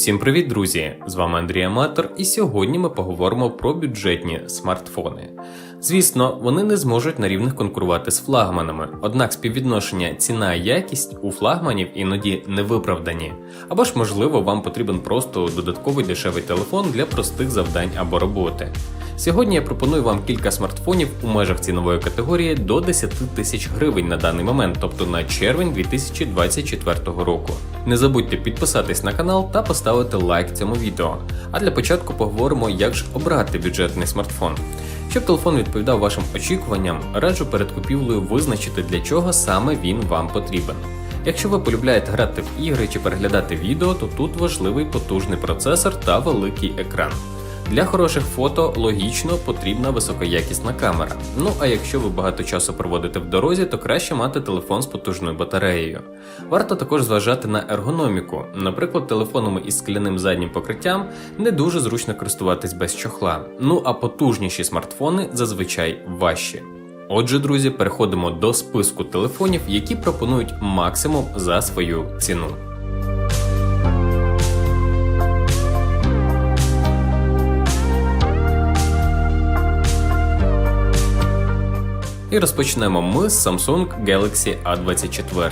Всім привіт, друзі! З вами Андрій Аматор, і сьогодні ми поговоримо про бюджетні смартфони. Звісно, вони не зможуть на рівних конкурувати з флагманами, однак співвідношення ціна і якість у флагманів іноді не виправдані. Або ж, можливо, вам потрібен просто додатковий дешевий телефон для простих завдань або роботи. Сьогодні я пропоную вам кілька смартфонів у межах цінової категорії до 10 тисяч гривень на даний момент, тобто на червень 2024 року. Не забудьте підписатись на канал та поставити лайк цьому відео. А для початку поговоримо, як ж обрати бюджетний смартфон. Щоб телефон відповідав вашим очікуванням, раджу перед купівлею визначити, для чого саме він вам потрібен. Якщо ви полюбляєте грати в ігри чи переглядати відео, то тут важливий потужний процесор та великий екран. Для хороших фото логічно потрібна високоякісна камера. Ну а якщо ви багато часу проводите в дорозі, то краще мати телефон з потужною батареєю. Варто також зважати на ергономіку. Наприклад, телефонами із скляним заднім покриттям не дуже зручно користуватись без чохла. Ну а потужніші смартфони зазвичай важчі. Отже, друзі, переходимо до списку телефонів, які пропонують максимум за свою ціну. І розпочнемо ми з Samsung Galaxy A24.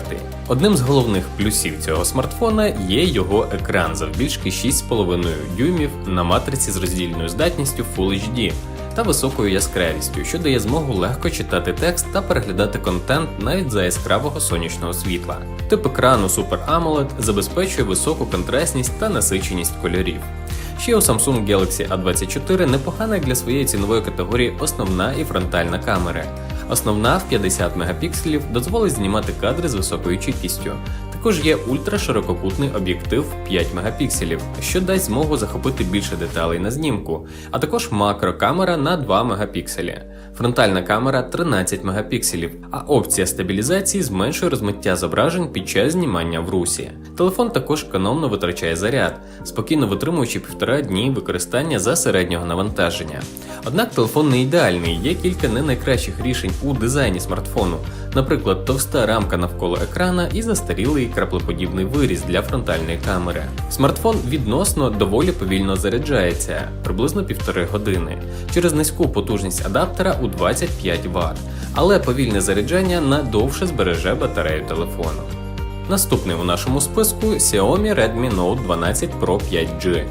Одним з головних плюсів цього смартфона є його екран завбільшки 6,5 дюймів на матриці з роздільною здатністю Full HD та високою яскравістю, що дає змогу легко читати текст та переглядати контент навіть за яскравого сонячного світла. Тип екрану Super AMOLED забезпечує високу контрастність та насиченість кольорів. Ще у Samsung Galaxy A24 непогана для своєї цінової категорії основна і фронтальна камери. Основна в 50 мегапікселів дозволить знімати кадри з високою чіткістю. Також є ультраширококутний об'єктив 5 мегапікселів, що дасть змогу захопити більше деталей на знімку, а також макрокамера на 2 мегапікселі. Фронтальна камера 13 мегапікселів, а опція стабілізації зменшує розмиття зображень під час знімання в русі. Телефон також економно витрачає заряд, спокійно витримуючи півтора дні використання за середнього навантаження. Однак телефон не ідеальний, є кілька не найкращих рішень у дизайні смартфону, наприклад, товста рамка навколо екрана і застарілий краплеподібний виріз для фронтальної камери. Смартфон відносно доволі повільно заряджається, приблизно півтори години, через низьку потужність адаптера у 25 Вт, але повільне заряджання надовше збереже батарею телефону. Наступний у нашому списку Xiaomi Redmi Note 12 Pro 5G.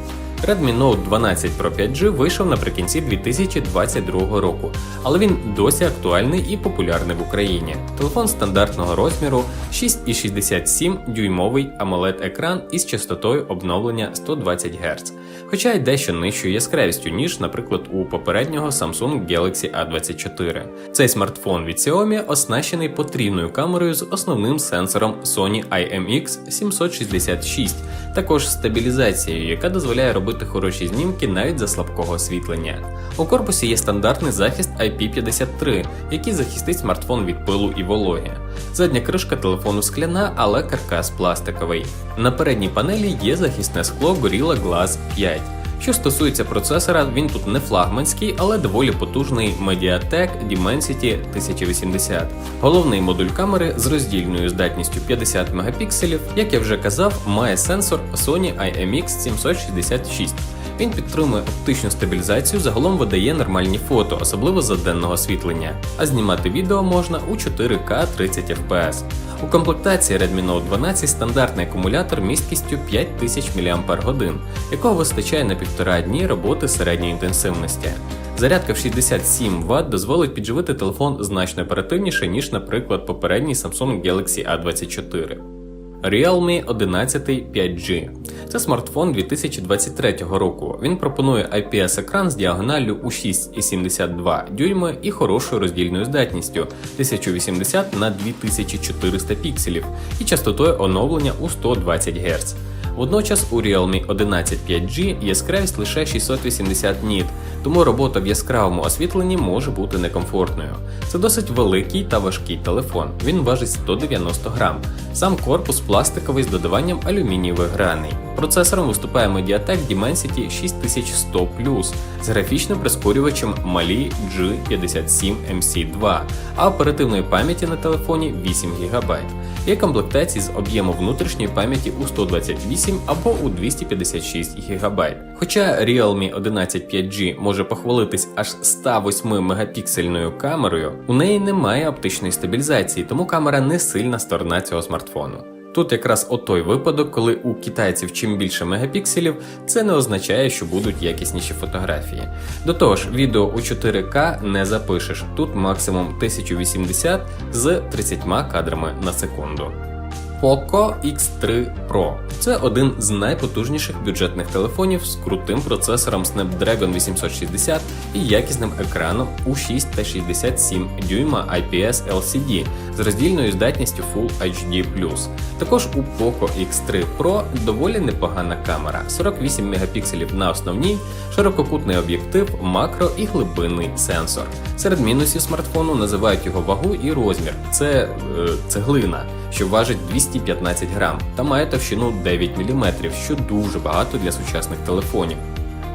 Redmi Note 12 Pro 5G вийшов наприкінці 2022 року, але він досі актуальний і популярний в Україні. Телефон стандартного розміру 6,67 дюймовий amoled екран із частотою обновлення 120 Гц, хоча й дещо нижчою яскравістю, ніж, наприклад, у попереднього Samsung Galaxy A24. Цей смартфон від Xiaomi оснащений потрійною камерою з основним сенсором Sony IMX766, також стабілізацією, яка дозволяє робити хороші знімки навіть за слабкого освітлення. У корпусі є стандартний захист IP53, який захистить смартфон від пилу і вологи. Задня кришка телефону скляна, але каркас пластиковий. На передній панелі є захисне скло Gorilla Glass 5. Що стосується процесора, він тут не флагманський, але доволі потужний Mediatek Dimensity 1080. Головний модуль камери з роздільною здатністю 50 мегапікселів, як я вже казав, має сенсор Sony IMX766. Він підтримує оптичну стабілізацію, загалом видає нормальні фото, особливо за денного освітлення, а знімати відео можна у 4К 30 FPS. У комплектації Redmi Note 12 стандартний акумулятор місткістю 5000 мАч, якого вистачає на півтора дні роботи середньої інтенсивності. Зарядка в 67 Вт дозволить підживити телефон значно оперативніше, ніж, наприклад, попередній Samsung Galaxy A24. Realme 11 5G. Це смартфон 2023 року. Він пропонує IPS-екран з діагоналлю у 6,72 дюйми і хорошою роздільною здатністю 1080 на 2400 пікселів і частотою оновлення у 120 Гц. Водночас у Realme 11 5G яскравість лише 680 ніт, тому робота в яскравому освітленні може бути некомфортною. Це досить великий та важкий телефон, він важить 190 грам. Сам корпус пластиковий з додаванням алюмінієвих граней. Процесором виступає Mediatek Dimensity 6100 з графічним прискорювачем Mali G57MC2, а оперативної пам'яті на телефоні 8 ГБ. Є комплектації з об'єму внутрішньої пам'яті у 128 або у 256 ГБ. Хоча Realme 11 5G може похвалитись аж 108 мегапіксельною камерою, у неї немає оптичної стабілізації, тому камера не сильна сторона цього смартфону. Тут якраз отой випадок, коли у китайців чим більше мегапікселів, це не означає, що будуть якісніші фотографії. До того ж, відео у 4К не запишеш, тут максимум 1080 з 30 кадрами на секунду. Poco X3 Pro це один з найпотужніших бюджетних телефонів з крутим процесором Snapdragon 860 і якісним екраном у 6 та 67 дюйма IPS LCD з роздільною здатністю Full HD+. Також у Poco X3 Pro доволі непогана камера 48 мегапікселів на основній, ширококутний об'єктив, макро і глибинний сенсор. Серед мінусів смартфону називають його вагу і розмір. Це е, цеглина, що важить 215 грам та має товщину 9 мм, що дуже багато для сучасних телефонів.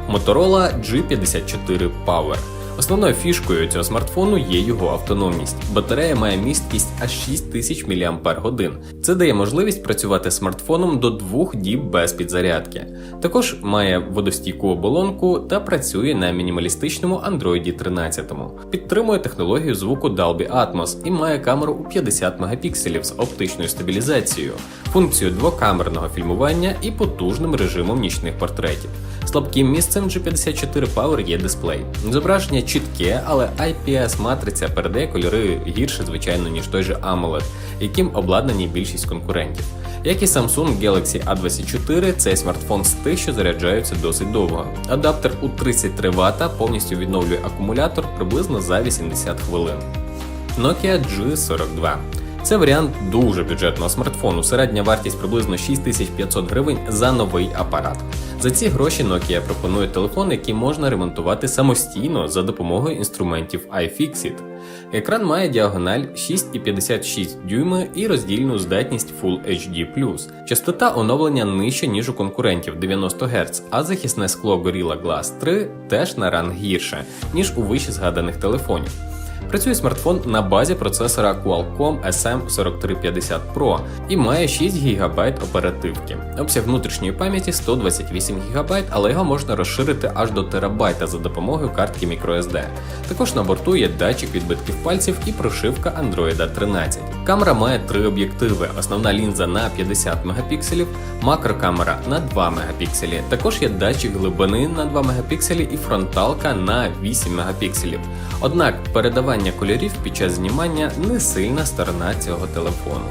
Motorola G54 Power. Основною фішкою цього смартфону є його автономність. Батарея має місткість аж 6000 мАч. Це дає можливість працювати смартфоном до 2 діб без підзарядки. Також має водостійку оболонку та працює на мінімалістичному Android 13. Підтримує технологію звуку Dolby Atmos і має камеру у 50 мегапікселів з оптичною стабілізацією, функцію двокамерного фільмування і потужним режимом нічних портретів. Слабким місцем G54 Power є дисплей. Зображення чітке, але IPS-матриця передає кольори гірше, звичайно, ніж той же AMOLED, яким обладнані більшість конкурентів. Як і Samsung Galaxy A24, цей смартфон з тих, що заряджаються досить довго. Адаптер у 33 Вт повністю відновлює акумулятор приблизно за 80 хвилин. Nokia G42 це варіант дуже бюджетного смартфону. Середня вартість приблизно 6500 гривень за новий апарат. За ці гроші Nokia пропонує телефон, який можна ремонтувати самостійно за допомогою інструментів iFixit. Екран має діагональ 6,56 дюйми і роздільну здатність Full HD+. Частота оновлення нижча, ніж у конкурентів 90 Гц, а захисне скло Gorilla Glass 3 теж на ранг гірше, ніж у вище згаданих телефонів. Працює смартфон на базі процесора Qualcomm SM4350 Pro і має 6 ГБ оперативки. Обсяг внутрішньої пам'яті 128 ГБ, але його можна розширити аж до терабайта за допомогою картки microSD. Також на борту є датчик відбитків пальців і прошивка Android 13. Камера має три об'єктиви: основна лінза на 50 мегапікселів, макрокамера на 2 мегапікселі. Також є датчик глибини на 2 мегапікселі і фронталка на 8 мегапікселів. Однак передавання кольорів під час знімання не сильна сторона цього телефону.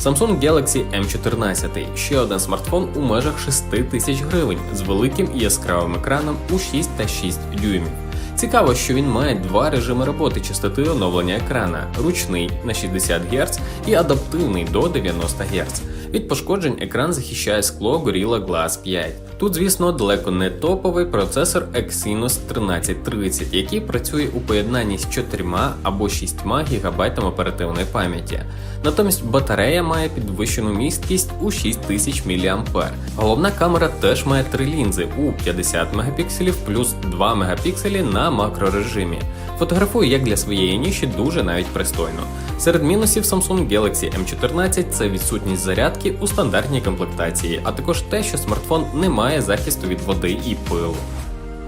Samsung Galaxy M14 ще один смартфон у межах 6 тисяч гривень з великим і яскравим екраном у 6 та 6 дюймів. Цікаво, що він має два режими роботи частоти оновлення екрана: ручний на 60 Гц і адаптивний до 90 Гц. Від пошкоджень екран захищає скло Gorilla Glass 5. Тут, звісно, далеко не топовий процесор Exynos 1330, який працює у поєднанні з 4 або 6 ГБ оперативної пам'яті. Натомість батарея має підвищену місткість у 6000 мА. Головна камера теж має три лінзи у 50 мегапікселів плюс 2 мегапікселі на макрорежимі. Фотографує як для своєї ніші дуже навіть пристойно. Серед мінусів Samsung Galaxy M14 це відсутність зарядки у стандартній комплектації, а також те, що смартфон не має захисту від води і пилу.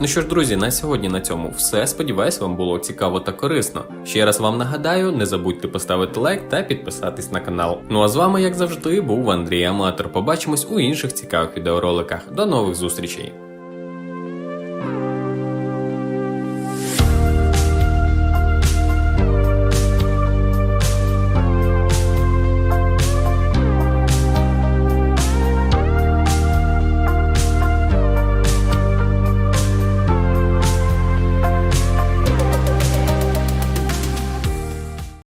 Ну що ж, друзі, на сьогодні на цьому все. Сподіваюсь, вам було цікаво та корисно. Ще раз вам нагадаю, не забудьте поставити лайк та підписатись на канал. Ну а з вами, як завжди, був Андрій Аматор. Побачимось у інших цікавих відеороликах. До нових зустрічей!